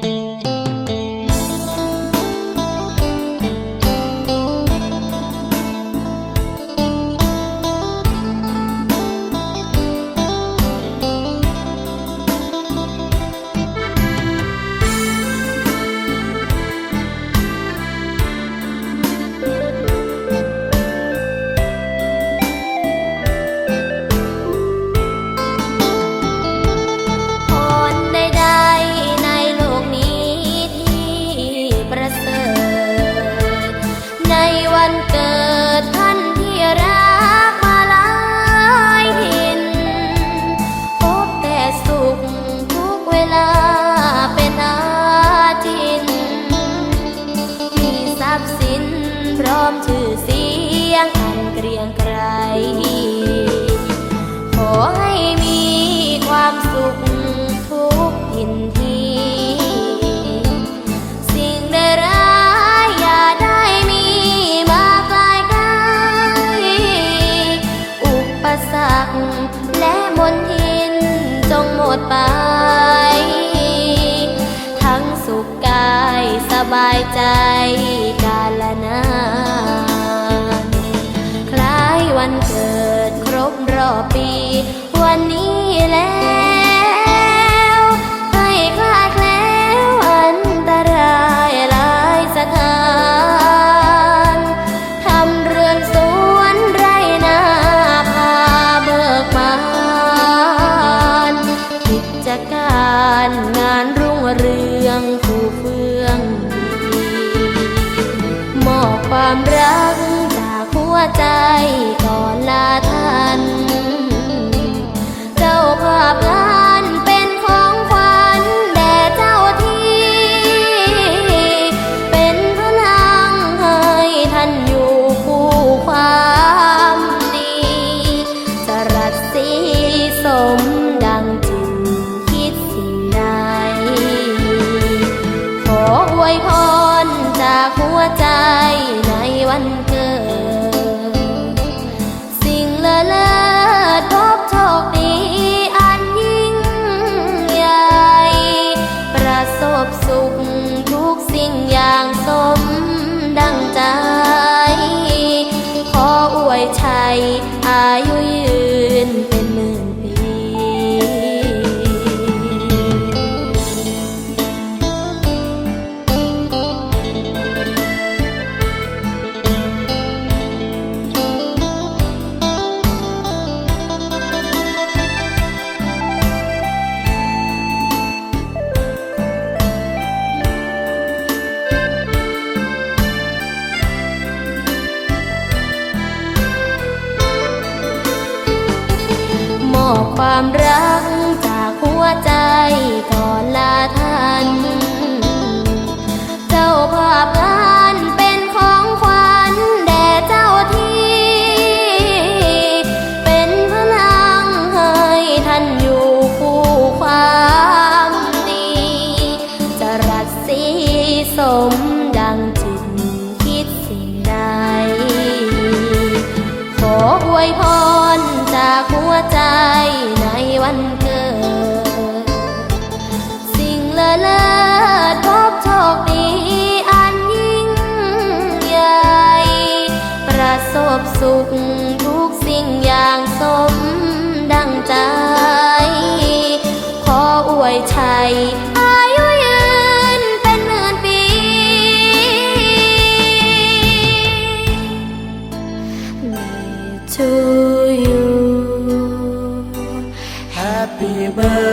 พ รรคและมนทินจงหมดไป ทั้งสุขกายสบายใจกาลนานคล้ายวันเกิดครบรอบปี วันนี้แล้ว เรื่องผู้เฟื่องดีมอบความรักจากหัวใจก่อนลาท่านเจ้าภาพงานเป็นของขวัญแด่เจ้าที่ เป็นพลังให้ท่านอยู่คู่ความดีจรัสสีสม ชัยอายุยืน ความรักจากหัวใจก่อนลาท่าน เจ้าภาพงานเป็นของขวัญแด่เจ้าที่ เป็นพลังให้ท่านอยู่คู่ความดีจรัสสีสมดังจิตคิดสิ่งใด ขออวยพรจากหัวใจ วันเกิด สิ่งเลอเลิศพบโชคดีอันยิ่งใหญ่ ประสบสุขทุกสิ่งอย่างสมดังใจ ขออวยชัยอายุยืนเป็นหมื่นปี to you Happy